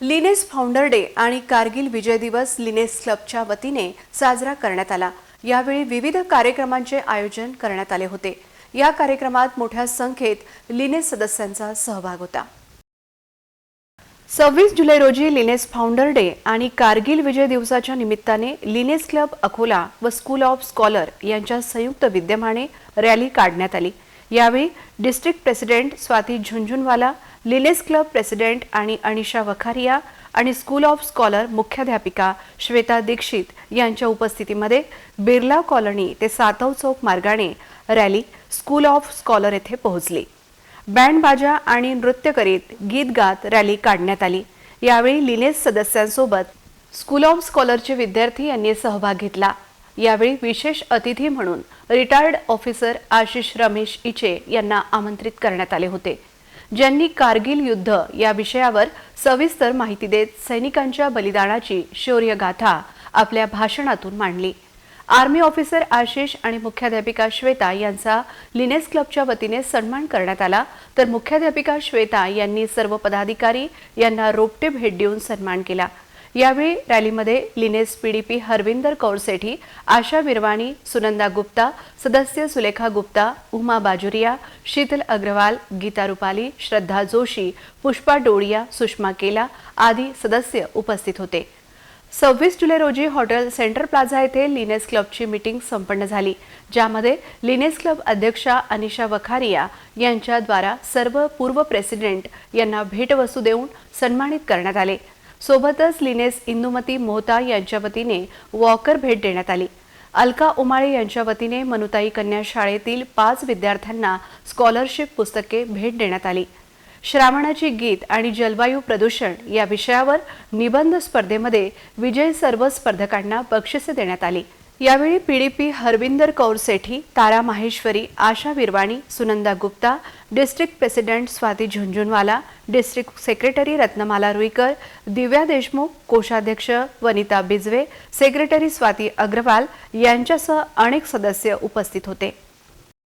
Lioness founder day आणि कारगिल विजय दिवस Lioness क्लबच्या वतीने साजरा करण्यात आला. यावेळी विविध कार्यक्रमांचे आयोजन करण्यात आले होते. या कार्यक्रमात मोठ्या संख्येत लिनेस सदस्यांचा सहभाग होता. सव्वीस जुलै रोजी लिनेस फाउंडर डे आणि कारगिल विजय दिवसाच्या निमित्ताने लिनेस क्लब अकोला व स्कूल ऑफ स्कॉलर यांच्या संयुक्त विद्यमाने रॅली काढण्यात आली. यावेळी district president Swati Jhunjhunwala Lioness club president आणि अनिशा वखारिया आणि स्कूल ऑफ स्कॉलर मुख्याध्यापिका श्वेता दीक्षित यांच्या उपस्थितीमध्ये बिर्ला कॉलनी ते सातव चौक मार्गाने रॅली स्कूल ऑफ स्कॉलर येथे पोहोचली. बँड बाजा आणि नृत्य करीत गीत गात रॅली काढण्यात आली. यावेळी लिनेस सदस्यांसोबत स्कूल ऑफ स्कॉलरचे विद्यार्थी यांनी सहभाग घेतला. यावेळी विशेष अतिथी म्हणून रिटायर्ड ऑफिसर आशिष रमेश इचे यांना आमंत्रित करण्यात आले होते. ज्यांनी कारगिल युद्ध या विषयावर सविस्तर माहिती देत सैनिकांच्या बलिदानाची शौर्यगाथा आपल्या भाषणातून मांडली. आर्मी ऑफिसर आशिष आणि मुख्याध्यापिका श्वेता यांचा लिनेस क्लबच्या वतीने सन्मान करण्यात आला. तर मुख्याध्यापिका श्वेता यांनी सर्व पदाधिकारी यांना रोपटे भेट देऊन सन्मान केला. यावेळी रॅलीमध्ये लिनेस पीडीपी हरविंदर कौर सेठी आशा मिरवाणी सुनंदा गुप्ता सदस्य सुलेखा गुप्ता उमा बाजुरिया शीतल अग्रवाल गीता रुपाली श्रद्धा जोशी पुष्पा डोळिया सुषमा केला आदी सदस्य उपस्थित होते. सव्वीस जुलै रोजी हॉटेल सेंट्रल प्लाझा येथे लिनेस क्लबची मीटिंग संपन्न झाली ज्यामध्ये लिनेस क्लब अध्यक्षा अनिशा वखारिया यांच्याद्वारा सर्व पूर्व प्रेसिडेंट यांना भेटवस्तू देऊन सन्मानित करण्यात आले. सोबतच लिनेस इंदुमती मोहता यांच्या वतीने वॉकर भेट देण्यात आली. अलका उमाळे यांच्या वतीने मनुताई कन्या शाळेतील पाच विद्यार्थ्यांना स्कॉलरशिप पुस्तके भेट देण्यात आली. श्रावणाची गीत आणि जलवायू प्रदूषण या विषयावर निबंध स्पर्धेमध्ये विजय सर्व स्पर्धकांना बक्षिसे देण्यात आली. यावेळी PDP Harvinder Kaur Sethi Tara Maheshwari Asha Virwani Sunanda Gupta district president Swati Jhunjhunwala district secretary Ratnamala Ruikar Divya Deshmukh कोषाध्यक्ष वनिता बिजवे सेक्रेटरी स्वाती अग्रवाल यांच्यासह अनेक सदस्य उपस्थित होते.